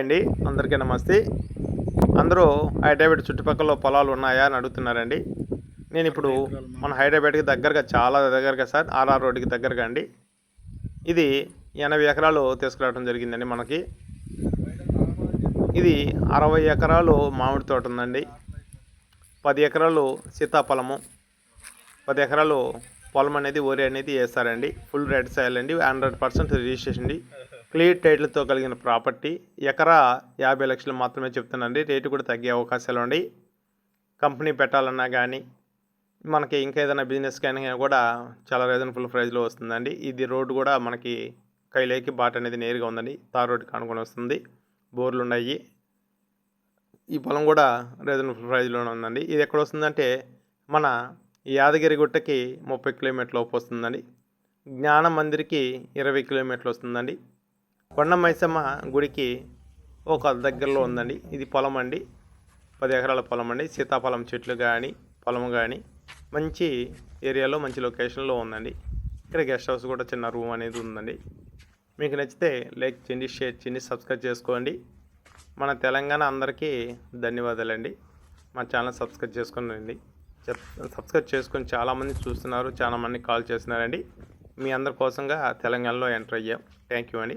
అండి. అందరికీ నమస్తే. అందరూ హైదరాబాద్ చుట్టుపక్కల పొలాలు ఉన్నాయా అని అడుగుతున్నారండి. నేను ఇప్పుడు మన హైదరాబాద్కి దగ్గరగా చాలా దగ్గరగా సార్ ఆర్ఆర్ రోడ్డుకి దగ్గరగా అండి. ఇది ఎనభై ఎకరాలు తీసుకురావడం జరిగిందండి మనకి. ఇది అరవై ఎకరాలు మామిడి తోట ఉందండి. పది ఎకరాలు సీతాఫలము పది ఎకరాలు పొలం అనేది వరి అనేది వేస్తారండి. ఫుల్ రెడ్ సాయిల్ అండి. హండ్రెడ్ పర్సెంట్ రిజిస్ట్రేషన్ అండి. క్లియర్ టైటిల్తో కలిగిన ప్రాపర్టీ. ఎకరా యాభై లక్షలు మాత్రమే చెప్తున్నాండి రేటు కూడా తగ్గే అవకాశాలు ఉన్నాయి కంపెనీ పెట్టాలన్నా కానీ మనకి ఇంకా ఏదైనా బిజినెస్ కానీ కూడా చాలా రీజనబుల్ ప్రైస్లో వస్తుందండి. ఇది రోడ్డు కూడా మనకి కైలేకి బాట అనేది నేరుగా ఉందండి. తార్ రోడ్డు కానుకొని వస్తుంది. బోర్లు ఉన్నాయి ఈ పొలం కూడా రీజనబుల్ ప్రైస్లోనే ఉందండి. ఇది ఎక్కడ వస్తుందంటే మన యాదగిరి గుట్టకి ముప్పై కిలోమీటర్ల లోపు వస్తుందండి. జ్ఞాన మందిర్కి ఇరవై కిలోమీటర్లు వస్తుందండి. కొండ మైసమ్మ గుడికి ఒక దగ్గరలో ఉందండి. ఇది పొలం అండి. పది ఎకరాల పొలం అండి. సీతాఫలం చెట్లు కానీ పొలం కానీ మంచి ఏరియాలో మంచి లొకేషన్లో ఉందండి. ఇక్కడ గెస్ట్ హౌస్ కూడా చిన్న రూమ్ అనేది ఉందండి. మీకు నచ్చితే లైక్ చేయండి షేర్ చేయండి సబ్స్క్రైబ్ చేసుకోండి. మన తెలంగాణ అందరికీ ధన్యవాదాలండి. మా ఛానల్ సబ్స్క్రైబ్ చేసుకోండి చెప్ సబ్స్క్రైబ్ చేసుకొని చాలామంది చూస్తున్నారు చాలామంది కాల్ చేస్తున్నారండి. మీ అందరి కోసంగా తెలంగాణలో ఎంటర్ అయ్యాం. థ్యాంక్ యూ అండి.